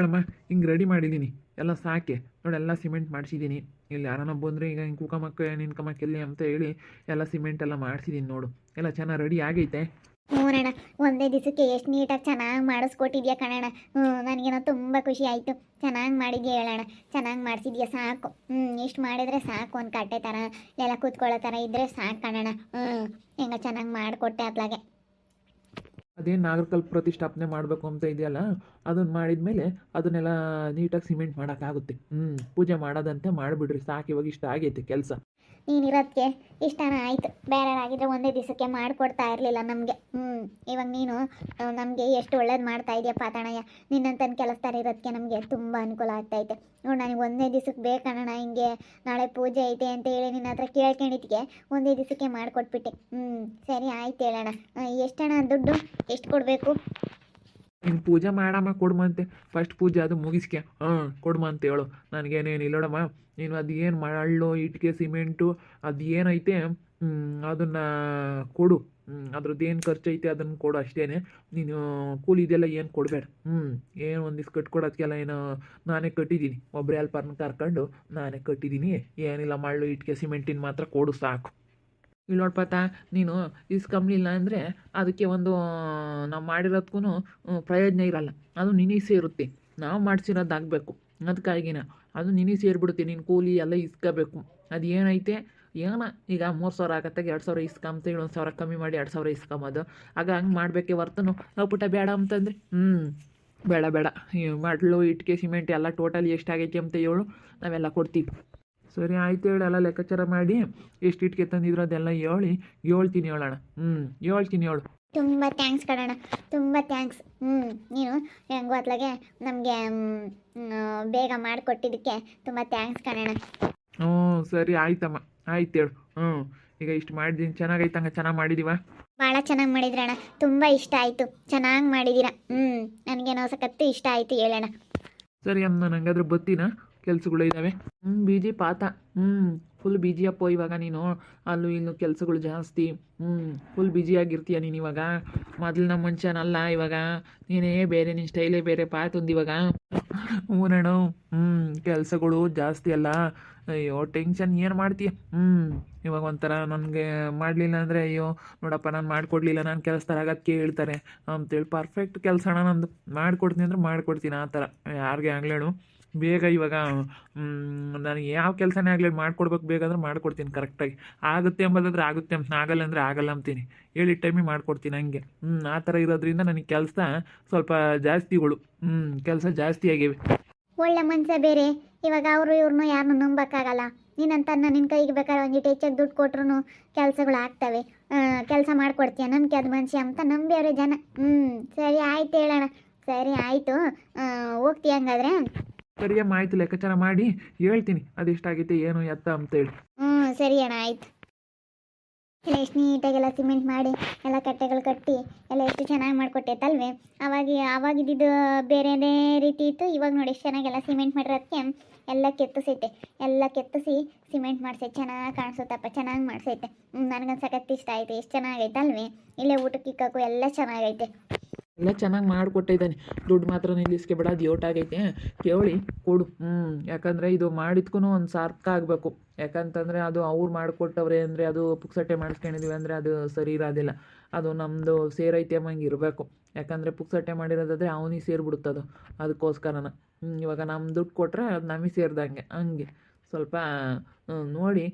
ಕಣಮ್ಮ ಹಿಂಗೆ ರೆಡಿ ಮಾಡಿದ್ದೀನಿ ಎಲ್ಲ ಸಾಕೆ. ನೋಡಿ ಎಲ್ಲ ಸಿಮೆಂಟ್ ಮಾಡಿಸಿದ್ದೀನಿ ಇಲ್ಲಿ ಯಾರನ್ನ ಬಂದರೆ ಈಗ ಹಿಂಗೆ ಕೂಕಮಕ್ಕ ನಿನ್ಕಮಕ್ಕ ಎಲ್ಲಿ ಅಂತ ಹೇಳಿ ಎಲ್ಲ ಸಿಮೆಂಟ್ ಎಲ್ಲ ಮಾಡಿಸಿದ್ದೀನಿ ನೋಡು. ಎಲ್ಲ ಚೆನ್ನಾಗಿ ರೆಡಿ ಆಗೈತೆ. ಹ್ಞೂನಣ್ಣ ಒಂದೇ ದಿವಸಕ್ಕೆ ಎಷ್ಟು ನೀಟಾಗಿ ಚೆನ್ನಾಗಿ ಮಾಡಿಸ್ಕೊಟ್ಟಿದ್ಯಾ ಕಣಣ್ಣ. ಹ್ಞೂ ನನಗೇನೋ ತುಂಬ ಖುಷಿ ಆಯಿತು. ಚೆನ್ನಾಗಿ ಮಾಡಿದ್ಯಾ ಹೇಳೋಣ ಚೆನ್ನಾಗಿ ಮಾಡಿಸಿದ್ಯಾ ಸಾಕು. ಹ್ಞೂ ಇಷ್ಟು ಮಾಡಿದರೆ ಸಾಕು ಒಂದು ಕಟ್ಟೆ ಥರ ಎಲ್ಲ ಕೂತ್ಕೊಳ್ಳೋ ಥರ ಇದ್ದರೆ ಸಾಕು ಕಣಣ್ಣ. ಹ್ಞೂ ಹೆಂಗ ಚೆನ್ನಾಗಿ ಮಾಡಿಕೊಟ್ಟೆ ಅತ್ಲಾಗೆ ಅದೇ ನಾಗರಕಲ್ಪ ಪ್ರತಿಷ್ಠಾಪನೆ ಮಾಡಬೇಕು ಅಂತ ಇದೆಯಲ್ಲ ಅದನ್ನು ಮಾಡಿದ ಮೇಲೆ ಅದನ್ನೆಲ್ಲ ನೀಟಾಗಿ ಸಿಮೆಂಟ್ ಮಾಡೋಕ್ಕಾಗುತ್ತೆ. ಹ್ಞೂ ಪೂಜೆ ಮಾಡೋದಂತೆ ಮಾಡಿಬಿಡ್ರಿ, ಸಾಕು ಇವಾಗ ಇಷ್ಟ ಆಗೈತೆ ಕೆಲಸ. ನೀನಿರೋದಕ್ಕೆ ಇಷ್ಟನ ಆಯಿತು. ಬೇರೆಯವರಾಗಿದ್ದರೆ ಒಂದೇ ದಿವಸಕ್ಕೆ ಮಾಡಿಕೊಡ್ತಾ ಇರಲಿಲ್ಲ ನಮಗೆ. ಹ್ಞೂ ಇವಾಗ ನೀನು ನಮಗೆ ಎಷ್ಟು ಒಳ್ಳೇದು ಮಾಡ್ತಾ ಇದೆಯಾ ಪಾತಣಯ್ಯ? ನಿನ್ನಂತನ ಕೆಲಸದಾರ ಇರೋದಕ್ಕೆ ನಮಗೆ ತುಂಬ ಅನುಕೂಲ ಆಗ್ತೈತೆ ನೋಡಿ, ನನಗೆ ಒಂದೇ ದಿವಸಕ್ಕೆ ಬೇಕಣ್ಣ ಹಿಂಗೆ ನಾಳೆ ಪೂಜೆ ಐತೆ ಅಂತ ಹೇಳಿ ನಿನ್ನ ಹತ್ರ ಕೇಳ್ಕೊಂಡಿದ್ಕೆ ಒಂದೇ ದಿವಸಕ್ಕೆ ಮಾಡಿಕೊಟ್ಬಿಟ್ಟೆ. ಹ್ಞೂ ಸರಿ, ಆಯ್ತು ಹೇಳೋಣ ಎಷ್ಟಣ್ಣ ದುಡ್ಡು? ಎಷ್ಟು ಕೊಡಬೇಕು? ನೀನು ಪೂಜೆ ಮಾಡಮ್ಮ ಕೊಡ್ಮಂತೆ ಫಸ್ಟ್ ಪೂಜೆ ಅದು ಮುಗಿಸ್ಕೆ. ಹಾಂ, ಕೊಡ್ಮ ಅಂತ ಹೇಳು. ನನಗೇನೇನು ಇಲ್ಲೋಡಮ್ಮ ನೀನು ಅದು ಏನು ಮರಳು ಇಟ್ಟಿಗೆ ಸಿಮೆಂಟು, ಅದು ಏನೈತೆ ಅದನ್ನು ಕೊಡು. ಅದ್ರದ್ದು ಏನು ಖರ್ಚೈತೆ ಅದನ್ನು ಕೊಡು ಅಷ್ಟೇ ನೀನು ಕೂಲಿ ಇದೆಲ್ಲ ಏನು ಕೊಡಬೇಡ. ಹ್ಞೂ ಏನು ಒಂದಿಷ್ಟು ಕಟ್ಕೊಡೋದಕ್ಕೆಲ್ಲ ಏನು ನಾನೇ ಕಟ್ಟಿದ್ದೀನಿ. ಒಬ್ಬರೇ ಹೆಲ್ಪರ್ನ ಕರ್ಕೊಂಡು ನಾನೇ ಕಟ್ಟಿದ್ದೀನಿ. ಏನಿಲ್ಲ ಮರಳು ಇಟ್ಟಿಗೆ ಸಿಮೆಂಟಿನ ಮಾತ್ರ ಕೊಡು ಸಾಕು. ಇಲ್ಲಿ ನೋಡ್ಪಾತ ನೀನು ಇಸ್ಕಂಬ್ಲಿಲ್ಲ ಅಂದರೆ ಅದಕ್ಕೆ ಒಂದು ನಾವು ಮಾಡಿರೋದಕ್ಕೂ ಪ್ರಯೋಜನ ಇರಲ್ಲ. ಅದು ನಿನಗೆ ಸೇರುತ್ತೆ. ನಾವು ಮಾಡಿಸಿರೋದಾಗಬೇಕು. ಅದಕ್ಕಾಗಿನ ಅದು ನಿನಗೆ ಸೇರಿಬಿಡುತ್ತೆ. ನೀನು ಕೂಲಿ ಎಲ್ಲ ಇಸ್ಕೋಬೇಕು. ಅದು ಏನೈತೆ? ಏನ? ಈಗ ಮೂರು ಸಾವಿರ ಆಗತ್ತಾಗ ಎರಡು ಸಾವಿರ ಇಸ್ಕೊಂತ ಒಂದು ಸಾವಿರ ಕಮ್ಮಿ ಮಾಡಿ ಎರಡು ಸಾವಿರ ಇಸ್ಕೊಂಬೋದು. ಆಗ ಹಂಗೆ ಮಾಡಬೇಕೆ ವರ್ತನು ನಾವು ಪುಟ್ಟ ಬೇಡ ಅಂತಂದರೆ ಹ್ಞೂ ಬೇಡ ಬೇಡ. ಮಡ್ಲು ಇಟ್ಟಿಗೆ ಸಿಮೆಂಟ್ ಎಲ್ಲ ಟೋಟಲ್ ಎಷ್ಟಾಗೈತಿ ಅಂತ ಹೇಳು, ನಾವೆಲ್ಲ ಕೊಡ್ತೀವಿ. ಸರಿ ಆಯ್ತು ಹೇಳಿ ಎಲ್ಲ ಲೆಕ್ಕಾಚಾರ ಮಾಡಿ ಎಷ್ಟು ಇಟ್ಕೆ ತಂದಿದ್ರು ಅದೆಲ್ಲ ಹೇಳಿ ಹೇಳ್ತೀನಿ ಹೇಳೋಣ ಹ್ಞೂ ಹೇಳ್ತೀನಿ ಹೇಳು. ತುಂಬ ಥ್ಯಾಂಕ್ಸ್ ಕಣಣ್ಣ ತುಂಬ ಥ್ಯಾಂಕ್ಸ್ ಹ್ಞೂ ನೀನು ಹೆಂಗೋ ಅತ್ಲಾಗೆ ನಮಗೆ ಬೇಗ ಮಾಡಿಕೊಟ್ಟಿದ್ದಕ್ಕೆ ತುಂಬ ಥ್ಯಾಂಕ್ಸ್ ಕಣಣ್ಣ. ಹ್ಞೂ ಸರಿ ಆಯ್ತಮ್ಮ ಆಯ್ತು ಹೇಳು. ಹ್ಞೂ ಈಗ ಇಷ್ಟು ಮಾಡಿದ್ದೀನಿ ಚೆನ್ನಾಗೈತಂಗ ಚೆನ್ನಾಗಿ ಮಾಡಿದೀವ? ಭಾಳ ಚೆನ್ನಾಗಿ ಮಾಡಿದ್ರಣ್ಣ ತುಂಬ ಇಷ್ಟ ಆಯಿತು. ಚೆನ್ನಾಗಿ ಮಾಡಿದ್ದೀರಾ ಹ್ಞೂ ನನಗೇನೋ ಸಖತ್ತು ಇಷ್ಟ ಆಯಿತು ಹೇಳೋಣ ಸರಿ ಅಮ್ಮ ನಾನು ಹಂಗಾದ್ರೆ ಬತ್ತೀನ ಕೆಲಸಗಳು ಇದ್ದಾವೆ ಹ್ಞೂ ಬಿಜಿ ಪಾತ. ಹ್ಞೂ ಫುಲ್ ಬಿಜಿ ಅಪ್ಪೋ ಇವಾಗ ನೀನು. ಅಲ್ಲೂ ಇಲ್ಲೂ ಕೆಲಸಗಳು ಜಾಸ್ತಿ. ಹ್ಞೂ ಫುಲ್ ಬಿಜಿಯಾಗಿರ್ತೀಯ ನೀನು ಇವಾಗ. ಮೊದಲಿನ ಮನುಷ್ಯನಲ್ಲ ಇವಾಗ. ನೀನೇ ಬೇರೆ ನಿನ್ನ ಸ್ಟೈಲೇ ಬೇರೆ ಪಾತೊಂದು ಇವಾಗ. ಹ್ಞೂನಣ್ಣ ಹ್ಞೂ ಕೆಲಸಗಳು ಜಾಸ್ತಿ ಅಲ್ಲ. ಅಯ್ಯೋ ಟೆನ್ಷನ್ ಏನು ಮಾಡ್ತೀಯ ಹ್ಞೂ ಇವಾಗ ಒಂಥರ ನನಗೆ ಮಾಡಲಿಲ್ಲ ಅಂದರೆ ಅಯ್ಯೋ, ನೋಡಪ್ಪ, ನಾನು ಮಾಡಿಕೊಡ್ಲಿಲ್ಲ, ನಾನು ಕೆಲಸದಾರ ಆಗಕ್ಕೆ ಹೇಳ್ತಾರೆ ಅಂತೇಳಿ ಪರ್ಫೆಕ್ಟ್ ಕೆಲಸ ನಂದು. ಮಾಡಿಕೊಡ್ತೀನಿ ಅಂದ್ರೆ ಮಾಡಿಕೊಡ್ತೀನಿ ಆ ಥರ. ಯಾರಿಗೆ ಆಗ್ಲೇಳು ಬೇಗ ಇವಾಗ ನನಗೆ ಯಾವ ಕೆಲಸನೇ ಆಗಲಿ ಮಾಡ್ಕೊಡ್ಬೇಕು ಬೇಗಂದ್ರೆ ಮಾಡ್ಕೊಡ್ತೀನಿ ಕರೆಕ್ಟಾಗಿ ಆಗುತ್ತೆ ಎಂಬುದಾದ್ರೆ ಆಗುತ್ತೆ ಆಗಲ್ಲ ಅಂದರೆ ಆಗಲ್ಲ ಅಂತೀನಿ. ಹೇಳಿ ಟೈಮಿಗೆ ಮಾಡ್ಕೊಡ್ತೀನಿ ಹಂಗೆ. ಹ್ಞೂ ಆ ಥರ ಇರೋದ್ರಿಂದ ನನಗೆ ಕೆಲಸ ಸ್ವಲ್ಪ ಜಾಸ್ತಿಗಳು ಹ್ಞೂ ಕೆಲಸ ಜಾಸ್ತಿ ಆಗಿವೆ. ಒಳ್ಳೆ ಮನುಷ್ಯ ಬೇರೆ. ಇವಾಗ ಅವರು ಇವ್ರನ್ನೂ ಯಾರನ್ನೂ ನಂಬಕ್ಕಾಗಲ್ಲ. ನೀನಂತ ನಿನ್ನ ಕೈಗೆ ಬೇಕಾದ್ರೆ ಒಂದಿಟ್ಟು ಹೆಚ್ಚಾಗಿ ದುಡ್ಡು ಕೊಟ್ರು ಕೆಲಸಗಳು ಆಗ್ತವೆ. ಕೆಲಸ ಮಾಡ್ಕೊಡ್ತೀಯ, ನನಗೆ ಅದು ಮನುಷ್ಯ ಅಂತ ನಂಬಿಯವ್ರೆ ಜನ. ಹ್ಞೂ ಸರಿ ಆಯ್ತು ಹೇಳೋಣ ಸರಿ ಆಯಿತು. ಹೋಗ್ತೀಯ ಹಂಗಾದ್ರೆ? ಸರಿಯಮ್ಮ ಮಾಹಿತಿ ಲೆಕ್ಕಾಚಾರ ಮಾಡಿ ಹೇಳ್ತೀನಿ. ಅದೆಷ್ಟಾಗೈತೆ, ಏನು ಎತ್ತ ಅಂತೇಳಿ ಹ್ಞೂ ಸರಿ ಅಣ್ಣ, ಆಯ್ತು. ಎಲ್ಲ ಎಷ್ಟು ನೀಟಾಗೆಲ್ಲ ಸಿಮೆಂಟ್ ಮಾಡಿ, ಎಲ್ಲ ಕಟ್ಟೆಗಳು ಕಟ್ಟಿ, ಎಲ್ಲ ಎಷ್ಟು ಚೆನ್ನಾಗಿ ಮಾಡಿಕೊಟ್ಟೈತಲ್ವೇ? ಅವಾಗ ಆವಾಗಿದ್ದು ಬೇರೆನೇ ರೀತಿ ಇತ್ತು. ಇವಾಗ ನೋಡಿ ಎಷ್ಟು ಚೆನ್ನಾಗೆಲ್ಲ ಸಿಮೆಂಟ್ ಮಾಡಿರೋದಕ್ಕೆ ಎಲ್ಲ ಕೆತ್ತಿಸೈತೆ. ಎಲ್ಲ ಕೆತ್ತಿಸಿ ಸಿಮೆಂಟ್ ಮಾಡಿಸೈತೆ. ಚೆನ್ನಾಗಿ ಕಾಣಿಸುತ್ತಪ್ಪ, ಚೆನ್ನಾಗಿ ಮಾಡಿಸೈತೆ. ನನಗೊಂದು ಸಖತ್ ಇಷ್ಟ ಆಯಿತು. ಎಷ್ಟು ಚೆನ್ನಾಗೈತಲ್ವೇ? ಇಲ್ಲೇ ಊಟಕ್ಕೆ ಇಕ್ಕಕ್ಕೂ ಎಲ್ಲ ಚೆನ್ನಾಗೈತೆ. ಎಲ್ಲ ಚೆನ್ನಾಗಿ ಮಾಡಿಕೊಟ್ಟಿದ್ದಾನೆ. ದುಡ್ಡು ಮಾತ್ರ ನಿಲ್ಲಿಸ್ಕೊಬೇಡ ಅದು ಯೋಟಾಗೈತೆ. ಕೇಳಿ, ಕೊಡು. ಹ್ಞೂ ಯಾಕಂದರೆ ಇದು ಮಾಡಿದ್ಕೂ ಒಂದು ಸಾರ್ಥಕ ಆಗಬೇಕು. ಯಾಕಂತಂದರೆ ಅದು ಅವ್ರು ಮಾಡಿಕೊಟ್ಟವ್ರೆ ಅಂದರೆ ಅದು ಪುಕ್ಸಟ್ಟೆ ಮಾಡಿಸ್ಕೊಂಡಿದೀವಿ ಅಂದರೆ ಅದು ಸರಿ ಇರೋದಿಲ್ಲ. ಅದು ನಮ್ಮದು ಸೇರೈತೆ ಅಮ್ಮಂಗೆ ಇರಬೇಕು. ಯಾಕಂದರೆ ಪುಕ್ಸಟ್ಟೆ ಮಾಡಿರೋದಾದರೆ ಅವನಿಗೆ ಸೇರಿಬಿಡುತ್ತದು. ಅದಕ್ಕೋಸ್ಕರನ. ಇವಾಗ ನಮ್ಮ ದುಡ್ಡು ಕೊಟ್ಟರೆ ಅದು ನಮಗೆ ಸೇರಿದಂಗೆ. ಹಂಗೆ. ಸ್ವಲ್ಪ ನೋಡಿ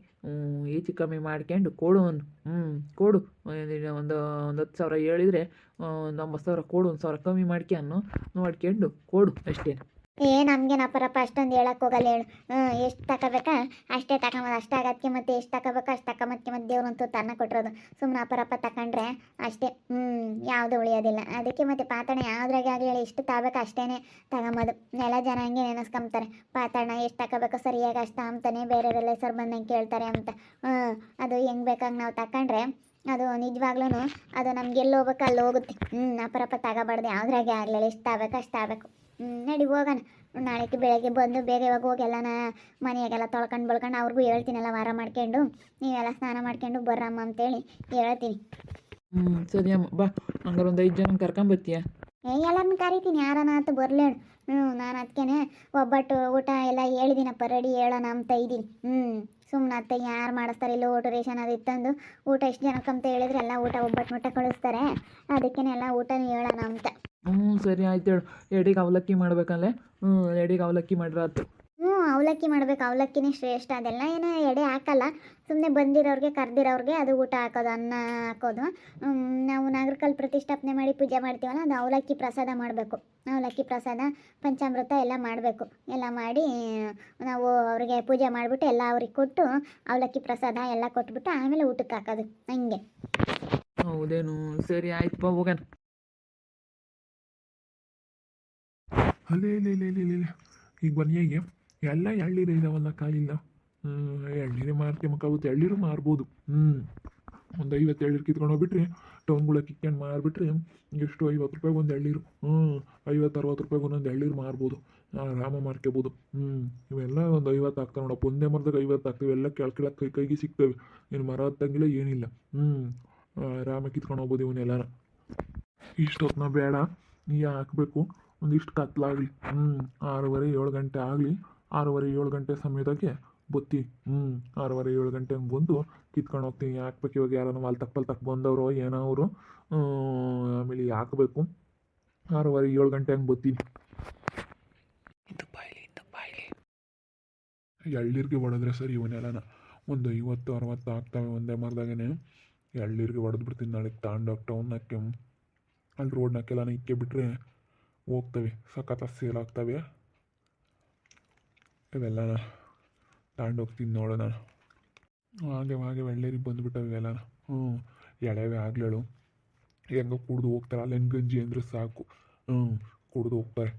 ಹೆಚ್ಚು ಕಮ್ಮಿ ಮಾಡ್ಕೊಂಡು ಕೊಡು ಒಂದು ಹ್ಞೂ ಕೊಡು. ಒಂದು ಒಂದು ಒಂದು ಹತ್ತು ಸಾವಿರ ಹೇಳಿದರೆ ಒಂದು ಒಂಬತ್ತು ಸಾವಿರ ಕೊಡು, ಒಂದು ಸಾವಿರ ಕಮ್ಮಿ ಮಾಡ್ಕೊಂಡು ನೋಡ್ಕೊಂಡು ಕೊಡು ಅಷ್ಟೇ. ಏ ನಮಗೇನಪ್ಪರಪ್ಪ ಅಷ್ಟೊಂದು ಹೇಳಕ್ಕೆ ಹೋಗಲ್ಲ ಹೇಳು. ಹ್ಞೂ ಎಷ್ಟು ತಗೋಬೇಕಾ ಅಷ್ಟೇ ತಗೊಂಬೋದು ಅಷ್ಟೇ ಆಗೋದಕ್ಕೆ ಮತ್ತೆ ಎಷ್ಟು ತಗೋಬೇಕು ಅಷ್ಟು ತಗೊಂಬತ್ಕೆ ಮತ್ತೆ ದೇವ್ರಂತೂ ತನ್ನ ಕೊಟ್ಟಿರೋದು. ಸುಮ್ಮನೆ ಅಪ್ಪರಪ್ಪ ತಗೊಂಡ್ರೆ ಅಷ್ಟೇ. ಹ್ಞೂ ಯಾವುದು ಉಳಿಯೋದಿಲ್ಲ. ಅದಕ್ಕೆ ಮತ್ತೆ ಪಾತಣ ಯಾವುದ್ರಾಗೆ ಆಗಲಿ ಹೇಳಿ ಎಷ್ಟು ತಗೋಬೇಕು ಅಷ್ಟೇ ತಗೊಂಬೋದು. ಎಲ್ಲ ಜನ ಹಂಗೆ ನೆನೆಸ್ಕೊಂತಾರೆ ಪಾತಣ ಎಷ್ಟು ತಗೋಬೇಕು ಸರಿಯಾಗಿ ಅಷ್ಟು ಅಂತಾನೆ ಬೇರೆಯವರೆಲ್ಲ ಹೆಸರು ಬಂದಂಗೆ ಕೇಳ್ತಾರೆ ಅಂತ. ಹ್ಞೂ ಅದು ಹೆಂಗೆ ಬೇಕಾಗಿ ನಾವು ತಗೊಂಡ್ರೆ ಅದು ನಿಜವಾಗ್ಲೂ ಅದು ನಮ್ಗೆ ಎಲ್ಲಿ ಹೋಗ್ಬೇಕು ಅಲ್ಲಿ ಹೋಗುತ್ತೆ. ಹ್ಞೂ ಅಪರಪ್ಪ ತಗೋಬಾರ್ದು, ಯಾವ್ದ್ರಾಗೆ ಆಗಲಿಲ್ಲ ಎಷ್ಟು ತಗೋಬೇಕು ಅಷ್ಟು ತಗೋಬೇಕು ನಡಿ ಹೋಗೋಣ. ನಾಳೆಗೆ ಬೆಳಗ್ಗೆ ಬಂದು ಬೇಗ ಇವಾಗ ಹೋಗಿ ಎಲ್ಲನ ಮನೆಯಾಗೆಲ್ಲ ತೊಳ್ಕೊಂಡು ಬಳ್ಕೊಂಡು ಅವ್ರಿಗೂ ಹೇಳ್ತೀನಲ್ಲ ವಾರ ಮಾಡ್ಕೊಂಡು. ನೀವೆಲ್ಲ ಸ್ನಾನ ಮಾಡ್ಕೊಂಡು ಬರ್ರಮ್ಮ ಅಂತೇಳಿ ಹೇಳ್ತೀನಿ. ಹ್ಞೂ ಸರಿ ಅಮ್ಮ ಬಾ. ಹಂಗಾರೆ ಒಂದು ಐದು ಜನ ಕರ್ಕೊಂಬತ್ತೀಯ ಏ ಎಲ್ಲರನ್ನ ಕರಿತೀನಿ ಯಾರನ ಅಂತ ಬರ್ಲೇಳು ಹ್ಞೂ ನಾನು ಅದಕ್ಕೇನೆ ಒಬ್ಬಟ್ಟು ಊಟ ಎಲ್ಲ ಹೇಳಿದ್ದೀನಪ್ಪ ರೆಡಿ ಹೇಳೋಣ ಅಂತ ಇದ್ದೀನಿ ಹ್ಞೂ ಸುಮ್ಮನೆ ಅತ್ತ ಯಾರು ಮಾಡಿಸ್ತಾರೆ ಇಲ್ಲ ಊಟ ರೇಷನ್ ಅದು ಇತ್ತಂದು. ಊಟ ಎಷ್ಟು ಜನಕ್ಕೆ ಅಂತ ಹೇಳಿದ್ರೆ ಎಲ್ಲ ಊಟ ಒಬ್ಬಟ್ಟು ಮುಟ್ಟ ಕಳಿಸ್ತಾರೆ. ಅದಕ್ಕೇನೆ ಎಲ್ಲ ಊಟನೂ ಹೇಳೋಣ ಅಂತ. ಹ್ಞೂ ಸರಿ ಆಯ್ತು ಹೇಳು. ಎಡಿಗೆ ಅವಲಕ್ಕಿ ಮಾಡ್ಬೇಕಲ್ಲೇ ಹ್ಞೂ ಎಡಿಗೆ ಅವಲಕ್ಕಿ ಮಾಡಿರಾತು ಆಯ್ತು ಹ್ಞೂ ಅವಲಕ್ಕಿ ಮಾಡ್ಬೇಕು. ಅವಲಕ್ಕಿನೇ ಶ್ರೇಷ್ಠ ಅದೆಲ್ಲ ಏನೋ ಎಡೆ ಹಾಕಲ್ಲ. ಸುಮ್ಮನೆ ಬಂದಿರೋರಿಗೆ ಕರೆದಿರೋರಿಗೆ ಅದು ಊಟ ಹಾಕೋದು ಅನ್ನ ಹಾಕೋದು. ಹ್ಮ್, ನಾವು ನಾಗರಕಲ್ ಪ್ರತಿಷ್ಠಾಪನೆ ಮಾಡಿ ಪೂಜೆ ಮಾಡ್ತೀವಲ್ಲ ಅದು ಅವಲಕ್ಕಿ ಪ್ರಸಾದ ಮಾಡಬೇಕು. ಅವಲಕ್ಕಿ ಪ್ರಸಾದ ಪಂಚಾಮೃತ ಎಲ್ಲ ಮಾಡಬೇಕು. ಎಲ್ಲ ಮಾಡಿ ನಾವು ಅವ್ರಿಗೆ ಪೂಜೆ ಮಾಡಿಬಿಟ್ಟು ಎಲ್ಲ ಅವ್ರಿಗೆ ಕೊಟ್ಟು ಅವಲಕ್ಕಿ ಪ್ರಸಾದ ಎಲ್ಲ ಕೊಟ್ಬಿಟ್ಟು ಆಮೇಲೆ ಊಟಕ್ಕೆ ಹಾಕೋದು. ಹಂಗೆ. ಹೌದೇನು? ಸರಿ ಆಯ್ತಪ್ಪ ಹೋಗೋಣ. ಅಲ್ಲೇ, ಇಲ್ಲ ಇಲ್ಲ ಇಲ್ಲ ಇಲ್ಲ. ಈಗ ಬನ್ನಿಯಾಗೆ ಎಲ್ಲ ಎಳ್ಳೀರು ಇದಾವಲ್ಲ ಕಾಯಿಲ್ಲ ಎಳ್ಳೀರು ಮಾರ್ಕೊಂಬಕ್ಕಾಗುತ್ತೆ ಎಳ್ಳೀರು ಮಾರ್ಬೋದು. ಹ್ಞೂ ಒಂದು ಐವತ್ತು ಎಳ್ಳೀರು ಕಿತ್ಕೊಂಡು ಹೋಗ್ಬಿಟ್ರೆ ಟೌನ್ಗಳ ಕಿತ್ಕೊಂಡು ಮಾರಿಬಿಟ್ರೆ, ಎಷ್ಟು ಐವತ್ತು ರೂಪಾಯಿಗೆ ಒಂದು ಎಳ್ಳೀರು ಹ್ಞೂ ಐವತ್ತು, ಅರವತ್ತು ರೂಪಾಯಿಗೆ ಒಂದೊಂದು ಎಳ್ಳೀರು ಮಾರ್ಬೋದು. ಆರಾಮ ಮಾರ್ಕೋಬೋದು. ಹ್ಞೂ ಇವೆಲ್ಲ ಒಂದು ಐವತ್ತು ಆಗ್ತಾವೆ ನೋಡಪ್ಪ ಒಂದೇ ಮರದಾಗ ಐವತ್ತು ಆಗ್ತವೆ. ಎಲ್ಲ ಕೆಳ ಕೆಳಗೆ ಕೈ, ಕೈಗೆ ಸಿಗ್ತವೆ. ಇನ್ನು ಮರ ಹತ್ತಂಗಿಲ್ಲ, ಏನಿಲ್ಲ. ಹ್ಞೂ ಆರಾಮಾಗಿ ಕಿತ್ಕೊಂಡು ಹೋಗ್ಬೋದು ಇವನ್ನೆಲ್ಲನ ಇಷ್ಟೊತ್ತನ ಬೇಡ. ನೀ ಹಾಕಬೇಕು. ಒಂದಿಷ್ಟು ಕತ್ಲಾಗಲಿ ಹ್ಞೂ ಆರೂವರೆ, ಏಳು ಗಂಟೆ ಆಗಲಿ. ಆರೂವರೆ, ಏಳು ಗಂಟೆ ಸಮಯದಾಗೆ ಬತ್ತಿ ಹ್ಞೂ ಆರೂವರೆ, ಏಳು ಗಂಟೆ ಹಂಗೆ ಬಂದು ಕಿತ್ಕೊಂಡು ಹೋಗ್ತೀನಿ. ಹಾಕ್ಬೇಕು ಇವಾಗ ಯಾರೋ ವಾಲ್ ತಪ್ಪಲ್ಲಿ ತಕ್ಕ ಬಂದವರು, ಏನೋ ಅವರು ಆಮೇಲೆ ಹಾಕಬೇಕು ಆರೂವರೆ, ಏಳು ಗಂಟೆ ಹಂಗೆ ಬತ್ತೀನಿ ಎಳ್ಳೀರಿಗೆ ಹೊಡೆದ್ರೆ ಸರ್ ಇವನ್ನೆಲ್ಲನ? ಒಂದು ಐವತ್ತು, ಅರವತ್ತು ಆಗ್ತಾವೆ ಒಂದೇ ಮರದಾಗೇ ಎಳ್ಳೀರಿಗೆ ಹೊಡೆದ್ಬಿಡ್ತೀನಿ ನಾಳೆ ತಾಂಡೋಗಿ ಟೌನ್ನಕ್ಕೆ ಅಲ್ಲಿ ರೋಡ್ನಕ್ಕೆಲ್ಲ ಇಕ್ಕೆ ಬಿಟ್ಟರೆ ಹೋಗ್ತವೆ ಸಖತ್ ಸೇಲ್ ಆಗ್ತವೆ ಇವೆಲ್ಲನ ತಗೊಂಡೋಗ್ತೀನಿ ನೋಡೋಣ. ಹಾಗೆ ಹಾಗೆ ಒಳ್ಳೇರಿಗೆ ಬಂದುಬಿಟ್ಟವೆ ಇವೆಲ್ಲನ ಹ್ಞೂ, ಎಳೆವೆ ಆಗ್ಲೇಳು. ಹೆಂಗೋ ಕುಡ್ದು ಹೋಗ್ತಾರೆ, ಅಲ್ಲೇನು ಗಂಜಿ ಅಂದರೆ ಸಾಕು. ಹ್ಞೂ, ಕುಡ್ದು ಹೋಗ್ತಾರೆ.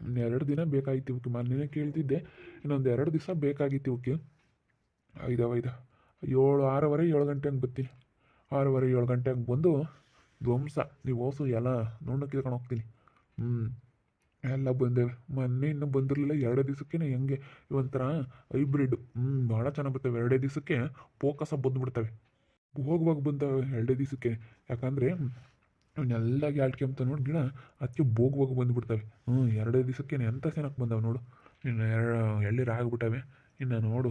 ಇನ್ನೆರಡು ದಿನ ಬೇಕಾಗಿತ್ತು ಇವಕ್ಕೆ ಮೊನ್ನೆ ಕೇಳ್ತಿದ್ದೆ, ಇನ್ನೊಂದು ಎರಡು ದಿವಸ ಬೇಕಾಗಿತ್ತು ಇವಕ್ಕೆ ಐದವ ಐದು, ಏಳು, ಆರೂವರೆ, ಏಳು ಗಂಟೆ ಹಂಗೆ ಬರ್ತೀನಿ ಆರೂವರೆ, ಏಳು ಗಂಟೆ ಹಂಗೆ ಬಂದು ಧ್ವಂಸ. ನೀವು ಓಸು ಎಲ್ಲ ನೋಡೋಕೆ ಹೋಗ್ತೀನಿ. ಹ್ಞೂ ಎಲ್ಲ ಬಂದೇವೆ ಮೊನ್ನೆ ಇನ್ನೂ ಬಂದಿರಲಿಲ್ಲ, ಎರಡೇ ದಿವಸಕ್ಕೆ ಹೆಂಗೆ? ಒಂಥರ ಹೈಬ್ರಿಡ್ ಹ್ಞೂ ಭಾಳ ಚೆನ್ನಾಗಿ ಬರ್ತವೆ. ಎರಡೇ ದಿವಸಕ್ಕೆ ಫೋಕಸ ಬಂದುಬಿಡ್ತವೆ. ಹೋಗುವಾಗ ಬಂದವೆ ಎರಡೇ ದಿವಸಕ್ಕೆ. ಯಾಕಂದರೆ, ಅವನ್ನೆಲ್ಲ ಅಂತ ನೋಡಿ, ಗಿಡ ಅದಕ್ಕೆ ಬೋಗುವಾಗ ಬಂದುಬಿಡ್ತವೆ. ಹ್ಞೂ ಎರಡೇ ದಿವಸಕ್ಕೆ ಎಂಥ ಚೆನ್ನಾಗಿ ಬಂದವೆ ನೋಡು. ಇನ್ನು ಎರಡು ಎಳ್ಳೀರು ಆಗಿಬಿಟ್ಟವೆ ಇನ್ನು ನೋಡು.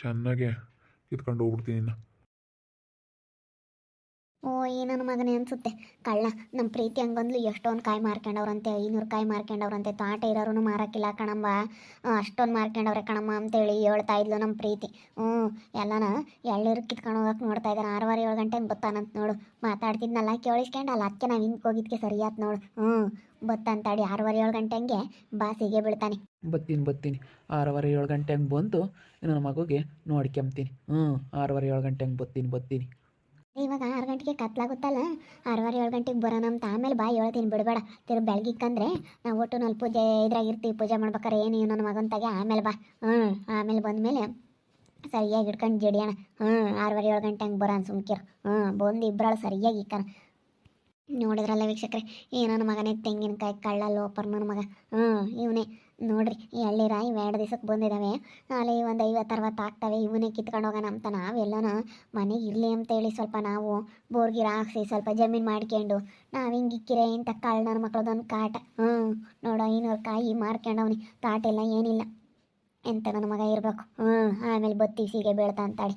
ಚೆನ್ನಾಗೆ ಕಿತ್ಕೊಂಡು ಹೋಗ್ಬಿಡ್ತೀನಿ ಇನ್ನು. ಓ ಏನನ ಮಗನೇ ಅನ್ಸುತ್ತೆ. ಕಳ್ಳ ನಮ್ಮ ಪ್ರೀತಿ ಹಂಗಂದ್ಲು ಎಷ್ಟೊಂದು ಕಾಯಿ ಮಾರ್ಕೊಂಡವ್ರಂತೆ ಐನೂರು ಕಾಯಿ ಮಾರ್ಕೊಂಡವ್ರಂತೆ ತಾಟ ಇರೋರು ಮಾರಕ್ಕಿಲ್ಲ ಕಣಮ್ಮ ಅಷ್ಟೊಂದು ಮಾರ್ಕೊಂಡವ್ರೆ ಕಣಮ್ಮ ಅಂತೇಳಿ ಹೇಳ್ತಾ ಇದ್ಲು ನಮ್ಮ ಪ್ರೀತಿ. ಹ್ಞೂ, ಎಲ್ಲನ ಎಳ್ಳೀರು ಕಿತ್ಕೊಂಡು ಹೋಗಕ್ಕೆ ನೋಡ್ತಾ ಇದ್ದಾರೆ ಆರೂವರೆ ಏಳು ಗಂಟೆ ಬತ್ತಾನಂತ ನೋಡು. ಮಾತಾಡ್ತಿದ್ನಲ್ಲ ಕೇಳಿಸ್ಕೊಂಡಲ್ಲ ಅದಕ್ಕೆ ನಾವು ಹಿಂಗೆ ಹೋಗಿದ್ಕೆ ಸರಿಯಾತ್ ನೋಡು. ಹ್ಞೂ, ಬತ್ತಂತಾಡಿ. ಆರೂವರೆ ಏಳು ಗಂಟೆ ಹಂಗೆ ಬಾಸಿಗೆ ಬೀಳ್ತಾನೆ. ಬತ್ತೀನಿ ಬತ್ತೀನಿ. ಆರೂವರೆ ಏಳು ಗಂಟೆ ಹಂಗೆ ಬಂತು ನನ್ನ ಮಗುಗೆ ನೋಡ್ಕೊಂಬ್ತೀನಿ. ಹ್ಞೂ ಆರೂವರೆ ಏಳು ಗಂಟೆ ಹಂಗೆ ಬತ್ತೀನಿ ಬತ್ತೀನಿ. ಇವಾಗ ಆರು ಗಂಟೆಗೆ ಕತ್ಲಾಗುತ್ತಲ್ಲ? ಆರೂವರೆ, ಏಳು ಗಂಟೆಗೆ ಬರೋಣ ಅಂತ. ಆಮೇಲೆ ಬಾ, ಹೇಳ್ತೀನಿ, ಬಿಡಬೇಡ. ತಿರು ಬೆಳಗಿಕ್ಕಂದ್ರೆ ನಾವು ಒಟ್ಟು ನಲ್ಲಿ ಪೂಜೆ ಇದ್ರಾಗ ಇರ್ತೀವಿ ಪೂಜೆ ಮಾಡ್ಬೇಕಾರೆ ಏನು ನನ್ನ ಮಗಂತಾಗೆ? ಆಮೇಲೆ ಬಾ. ಹ್ಞೂ ಆಮೇಲೆ ಬಂದಮೇಲೆ ಸರಿಯಾಗಿ ಹಿಡ್ಕೊಂಡು ಜಿಡಿಯೋಣ ಹ್ಞೂ ಆರೂವರೆ, ಏಳು ಗಂಟೆ ಹಂಗೆ ಬರೋಣ ಸುಮ್ಕಿರು. ಹ್ಞೂ ಬಂದು ಇಬ್ಬರಾಳು ಸರಿಯಾಗಿ ಇಕ್ಕನ ನೋಡಿದ್ರಲ್ಲ ವೀಕ್ಷಕರೇ ಏನೋ ನನ್ನ ಮಗನೇ ತೆಂಗಿನಕಾಯಿ ಕಳ್ಳ ಲೋಪರ್ ನನ್ನ ಮಗ. ಹ್ಞೂ, ಇವನೇ. ನೋಡ್ರಿ ಈ ಹಳ್ಳಿರ ರಾಯಿ ಎರಡು ದಿವಸಕ್ಕೆ ಬಂದಿದ್ದಾವೆ ಅಲ್ಲಿ ಒಂದು ಐವತ್ತು ಅರವತ್ತು ಆಗ್ತವೆ, ಇವನೇ ಕಿತ್ಕೊಂಡು ಹೋಗೋಣ ಅಂತ ನಾವೆಲ್ಲನ ಮನೆಗೆ ಇರಲಿ ಅಂತೇಳಿ ಸ್ವಲ್ಪ ನಾವು ಬೋರ್ಗಿರ ಹಾಕ್ಸಿ ಸ್ವಲ್ಪ ಜಮೀನು ಮಾಡ್ಕೊಂಡು ನಾವು ಹಿಂಗೆ ಇಕ್ಕಿರೆ ಇಂಥ ನನ್ನ ಮಕ್ಳದೊಂದು ಕಾಟ. ಹ್ಞೂ, ನೋಡೋ, ಐನೂರು ಕಾಯಿ ಮಾರ್ಕೊಂಡವನಿ ತಾಟಿಲ್ಲ ಏನಿಲ್ಲ. ಎಂತ ನನ್ನ ಮಗ ಇರಬೇಕು? ಹ್ಞೂ, ಆಮೇಲೆ ಬತ್ತಿ ಸೀಗೆ ಬೀಳ್ತಾ ಅಂತಾಳೆ